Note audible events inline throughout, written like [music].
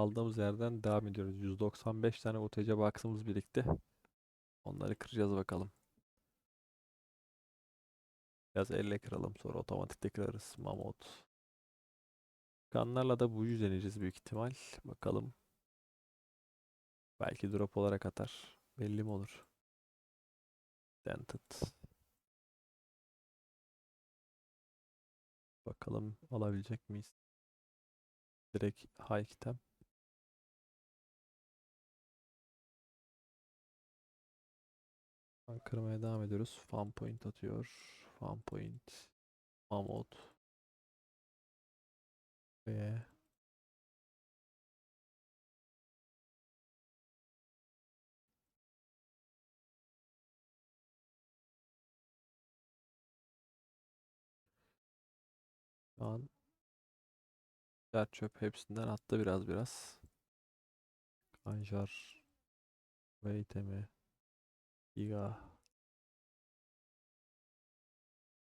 kaldığımız yerden devam ediyoruz. 195 tane UTC box'ımız birikti. Onları kıracağız bakalım. Biraz elle kıralım sonra otomatikte kırarız. Mamut. Kanlarla da bu deneyeceğiz büyük ihtimal. Bakalım. Belki drop olarak atar. Belli mi olur? Dented. Bakalım alabilecek miyiz? Direkt high item. Kırmaya devam ediyoruz. Fan point atıyor. Fan point. Mamut. Ve şu an Yer çöp hepsinden attı biraz biraz. Kanjar ve itemi. Giga.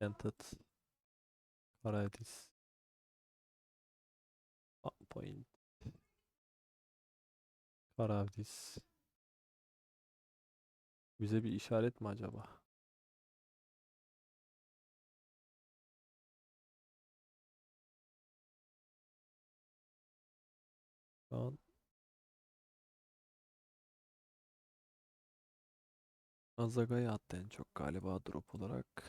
Dented. One point. Paradis. Bize bir işaret mi acaba? Şu an Azaga'ya attı en çok galiba drop olarak.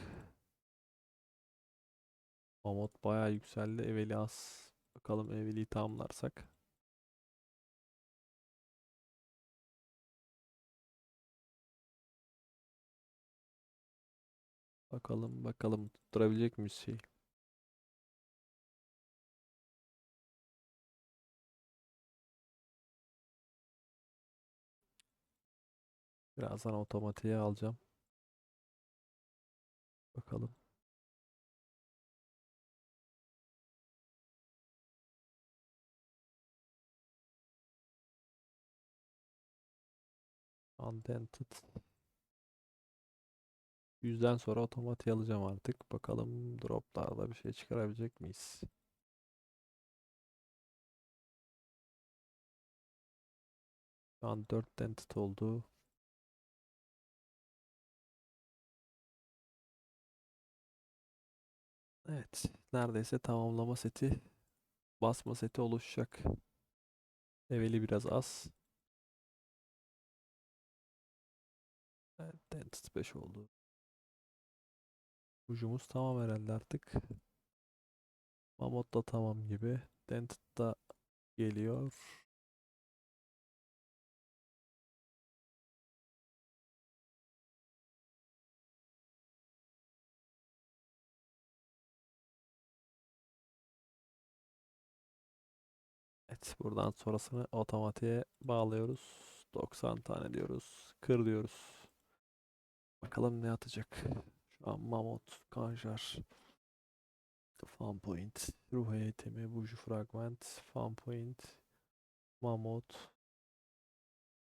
Mamut bayağı yükseldi. Eveli az. Bakalım Eveli'yi tamamlarsak. Bakalım bakalım tutturabilecek miyiz şey? Birazdan otomatiğe alacağım. Bakalım. Undented. Yüzden sonra otomatiğe alacağım artık. Bakalım droplarda bir şey çıkarabilecek miyiz? Şu an 4 dented oldu. Evet, neredeyse tamamlama seti, basma seti oluşacak. Leveli biraz az. Evet, Dentist 5 oldu. Ucumuz tamam herhalde artık. Mamot da tamam gibi. Dentist da geliyor. Evet, buradan sonrasını otomatiğe bağlıyoruz. 90 tane diyoruz. Kır diyoruz. Bakalım ne atacak. Şu an Mamut, Kanjar, Fan Point, Ruh Heyetimi, Buju Fragment, Fan Point, Mamut.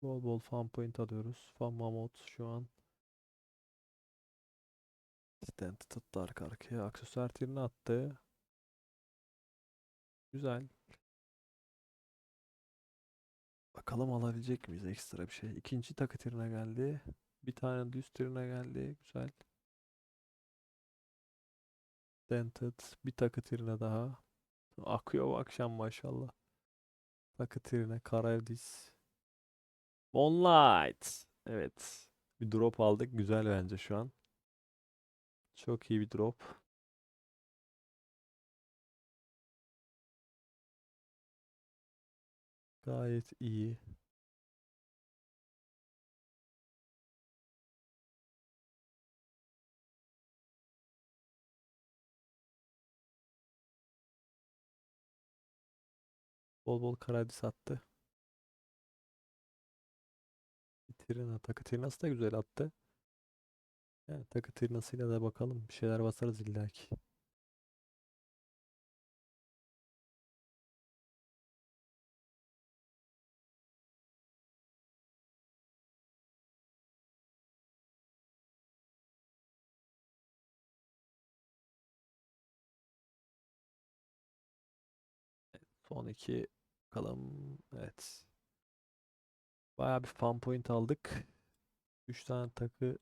Bol bol Fan Point alıyoruz. Fan Mamut şu an. Stand tuttu arka arkaya. Aksesuar tirini attı. Güzel. Bakalım alabilecek miyiz ekstra bir şey. İkinci takı tirine geldi. Bir tane düz tirine geldi. Güzel. Dented. Bir takı tirine daha. Akıyor bu akşam maşallah. Takı tirine. Karavdis. Moonlight. Evet. Bir drop aldık. Güzel bence şu an. Çok iyi bir drop. Gayet iyi. Bol bol karadis attı. Trina, takı Trinası da güzel attı. Yani takı Trinasıyla da bakalım. Bir şeyler basarız illaki. Son iki bakalım. Evet. Bayağı bir farm point aldık. 3 tane takı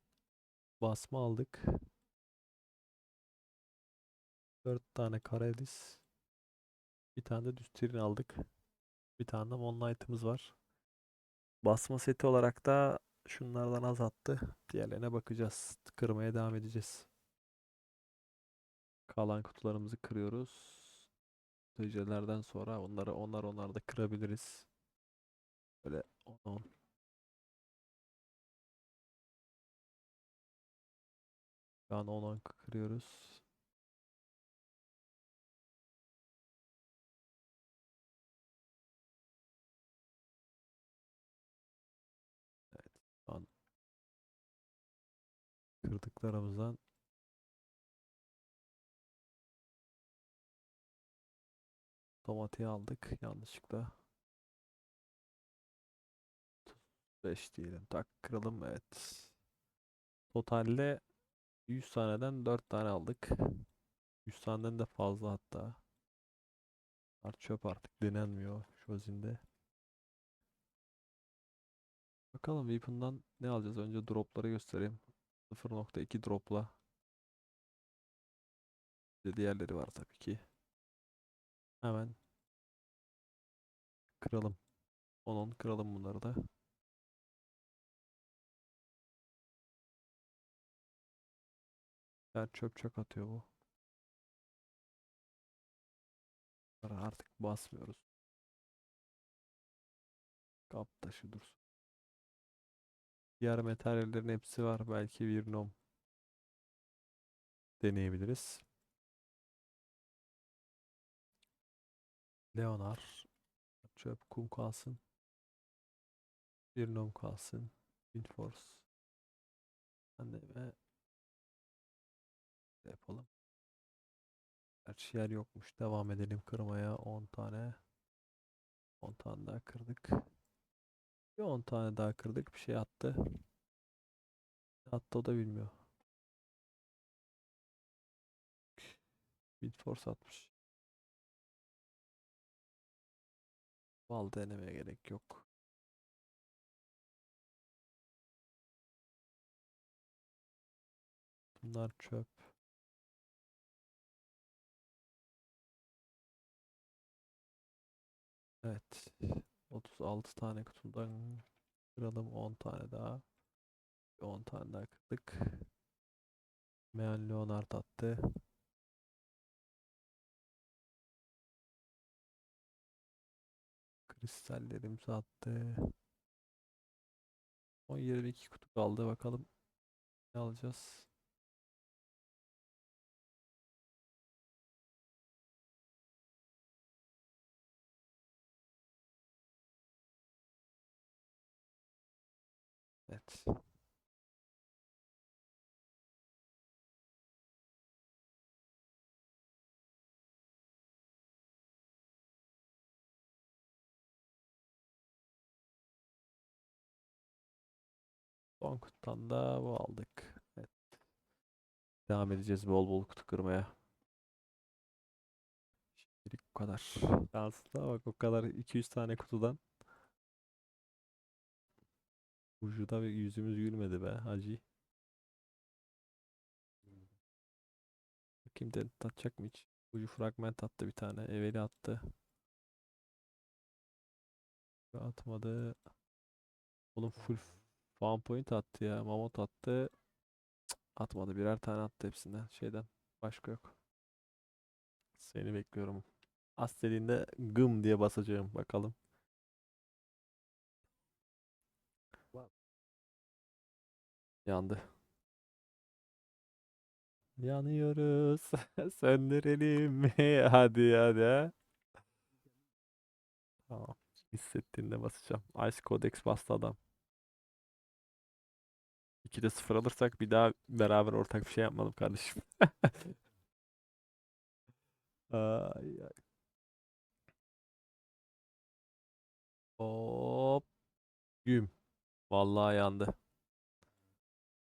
basma aldık. 4 tane Karadis. Bir tane de düz trin aldık. Bir tane de Moonlight'ımız var. Basma seti olarak da şunlardan az attı. Diğerlerine bakacağız. Kırmaya devam edeceğiz. Kalan kutularımızı kırıyoruz. Tecrübelerden sonra onları onlar onlar da kırabiliriz. Böyle 10 Şu an 10 kırıyoruz. Evet. Şu an kırdıklarımızdan Otomatiğe aldık yanlışlıkla. 5 diyelim. Tak kıralım evet. Totalde 100 taneden 4 tane aldık. 100 taneden de fazla hatta. Bunlar çöp artık denenmiyor Shozin'de. Bakalım Weapon'dan ne alacağız? Önce dropları göstereyim. 0.2 dropla. Bir diğerleri var tabii ki. Hemen kıralım. 10-10 kıralım bunları da. Ya çöp çöp atıyor bu. Artık basmıyoruz. Kap taşı dursun. Diğer materyallerin hepsi var. Belki bir nom deneyebiliriz. Leonar. Çöp kum kalsın. Bir nom kalsın. Windforce. Anneme yapalım. Gerçi yer yokmuş. Devam edelim kırmaya. 10 tane. 10 tane daha kırdık. Bir 10 tane daha kırdık. Bir şey attı. Ne Attı o da bilmiyor. Windforce atmış. Bal denemeye gerek yok. Bunlar çöp. Evet. 36 tane kutudan kıralım 10 tane daha. 10 tane daha kırdık. Meğen Leonard attı. Kristallerimizi attı. 10 22 kutu kaldı bakalım. Ne alacağız? Evet. Son kutudan da bu aldık. Evet. Devam edeceğiz bol bol kutu kırmaya. Şimdilik bu kadar. Şansına bak o kadar 200 tane kutudan. Ucuda bir yüzümüz gülmedi be hacı. Bakayım de tatacak mı hiç? Ucu fragment attı bir tane. Eveli attı. Atmadı. Oğlum full farm point attı ya. Mamut attı. Cık, Atmadı. Birer tane attı hepsinden. Şeyden. Başka yok. Seni bekliyorum. Az dediğinde gım diye basacağım. Bakalım. Yandı. Yanıyoruz. [laughs] Söndürelim mi? [laughs] Hadi hadi. ha. Tamam. Hissettiğinde basacağım. Ice Codex bastı adam. 2'de 0 alırsak bir daha beraber ortak bir şey yapmadım kardeşim. [laughs] Ay, ay. Hop. Güm. Vallahi yandı.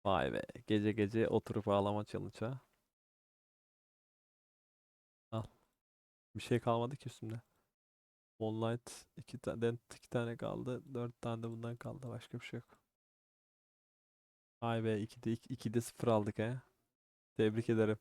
Vay be. Gece gece oturup ağlama challenge'a. Al. Bir şey kalmadı ki üstümde. Moonlight iki tane, iki tane kaldı. Dört tane de bundan kaldı. Başka bir şey yok. Ay be 2'de 2'de 0 aldık he. Tebrik ederim.